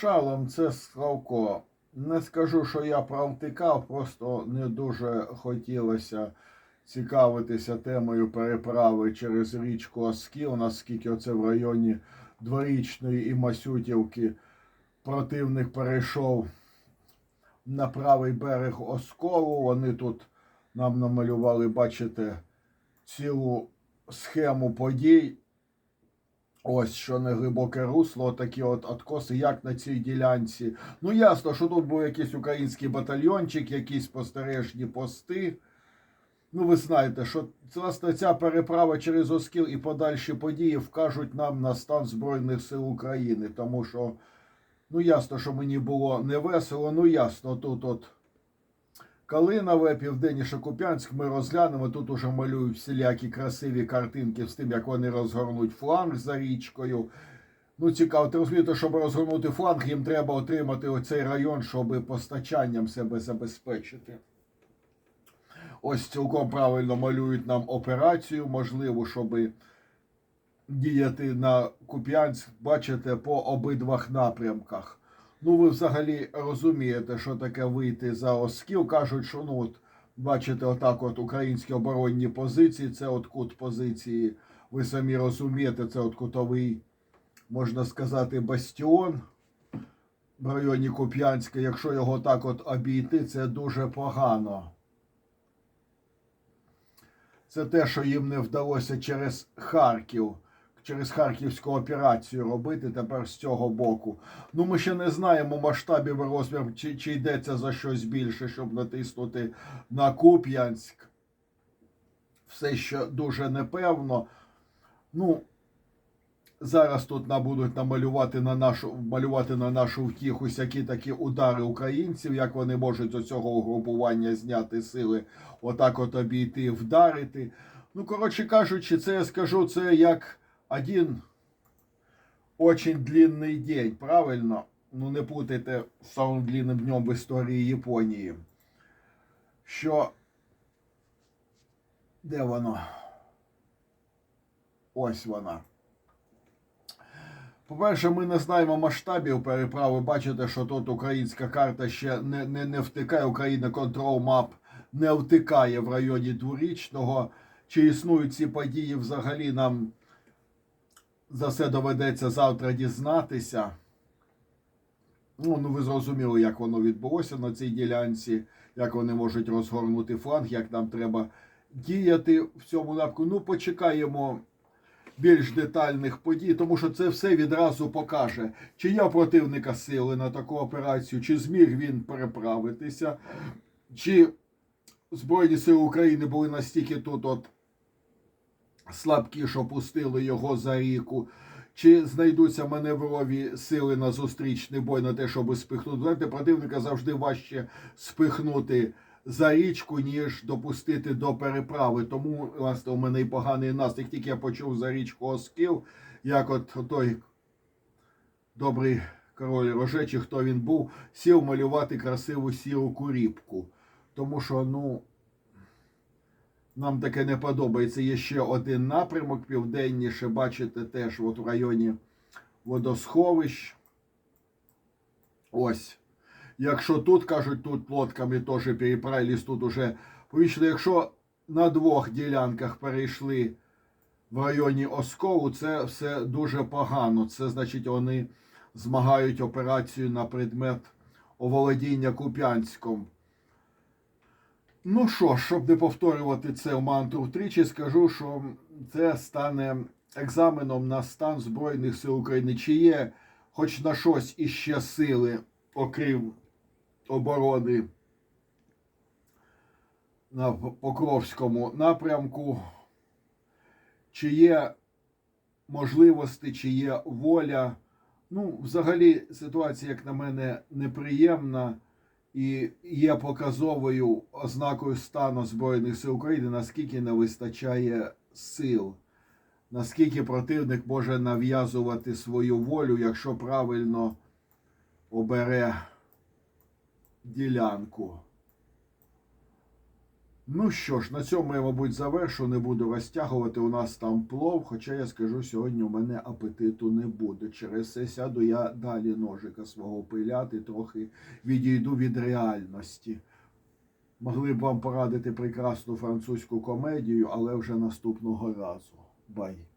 Шалом, це Славко. Не скажу, що я провтикав, просто не дуже хотілося цікавитися темою переправи через річку Оскіл, наскільки оце в районі Дворічної і Масютівки противник перейшов на правий берег Осколу. Вони тут нам намалювали, бачите, цілу схему подій. Ось що не глибоке русло, такі от откоси, як на цій ділянці. Ну ясно, що тут був якийсь український батальйончик, якісь спостережні пости. Ну, ви знаєте, що власне ця переправа через Оскіл і подальші події вкажуть нам на стан Збройних сил України. Тому що, ну ясно, що мені було не весело, ну ясно, тут от Калинове, Південніше Куп'янськ ми розглянемо. Тут уже малюють всілякі красиві картинки з тим, як вони розгорнуть фланг за річкою. Ну, цікаво, ти розумієте, щоб розгорнути фланг, їм треба отримати оцей район, щоб постачанням себе забезпечити. Ось цілком правильно малюють нам операцію, можливо, щоб діяти на Куп'янськ, бачите, по обидвах напрямках. Ну, ви взагалі розумієте, що таке вийти за Оскіл. Кажуть, що ну от бачите, отак, от українські оборонні позиції, це от кут позиції. Ви самі розумієте, це от кутовий, можна сказати, бастіон в районі Куп'янська. Якщо його так от обійти, це дуже погано. Це те, що їм не вдалося через Харків через Харківську операцію робити тепер з цього боку. Ну, ми ще не знаємо масштабів і розмір, чи, чи йдеться за щось більше, щоб натиснути на Куп'янськ. Все ще дуже непевно. Ну, зараз тут нам будуть намалювати на нашу малювати на нашу втіху всякі такі удари українців, як вони можуть з цього угрупування зняти сили, отак от обійти, вдарити. Ну, коротше кажучи, це я скажу, це як один очень длинный день, правильно? Ну, не путайте з самим длинним днем в історії Японії. Що. Де воно? Ось вона. По-перше, ми не знаємо масштабів переправи. Бачите, що тут українська карта ще не не, не втикає. Україна Control Map не втикає в районі дворічного. Чи існують ці події взагалі нам за все доведеться завтра дізнатися. Ну, ну ви зрозуміли, як воно відбулося на цій ділянці, як вони можуть розгорнути фланг, як нам треба діяти в цьому напрямку. Ну, почекаємо більш детальних подій, тому що це все відразу покаже, чи є противника сили на таку операцію, чи зміг він переправитися, чи Збройні Сили України були настільки тут от слабкі, що пустили його за ріку. Чи знайдуться маневрові сили на зустрічний бой на те, щоб спихнути? Знаєте, противника завжди важче спихнути за річку, ніж допустити до переправи. Тому, власне, у мене і поганий настрій. Тільки я почув за річку Оскіл, як от той добрий король рожечий, хто він був, сів малювати красиву сіру куріпку. Тому що, ну. Нам таке не подобається. Є ще один напрямок південніше. Бачите, теж от в районі водосховищ. Ось. Якщо тут кажуть, тут лодками теж переправились, тут уже повічно, якщо на двох ділянках перейшли в районі Осколу, це все дуже погано. Це значить, вони змагають операцію на предмет оволодіння Куп'янськом. Ну що, щоб не повторювати це в мантру втричі, скажу, що це стане екзаменом на стан Збройних сил України. Чи є хоч на щось іще сили, окрім оборони на Покровському напрямку, чи є можливості, чи є воля. Ну, взагалі, ситуація, як на мене, неприємна і є показовою ознакою стану Збройних сил України, наскільки не вистачає сил, наскільки противник може нав'язувати свою волю, якщо правильно обере ділянку. Ну що ж, на цьому я, мабуть, завершу, не буду розтягувати. У нас там плов, хоча я скажу, сьогодні у мене апетиту не буде. Через це сяду я далі ножика свого пиляти, трохи відійду від реальності. Могли б вам порадити прекрасну французьку комедію, але вже наступного разу. Бай.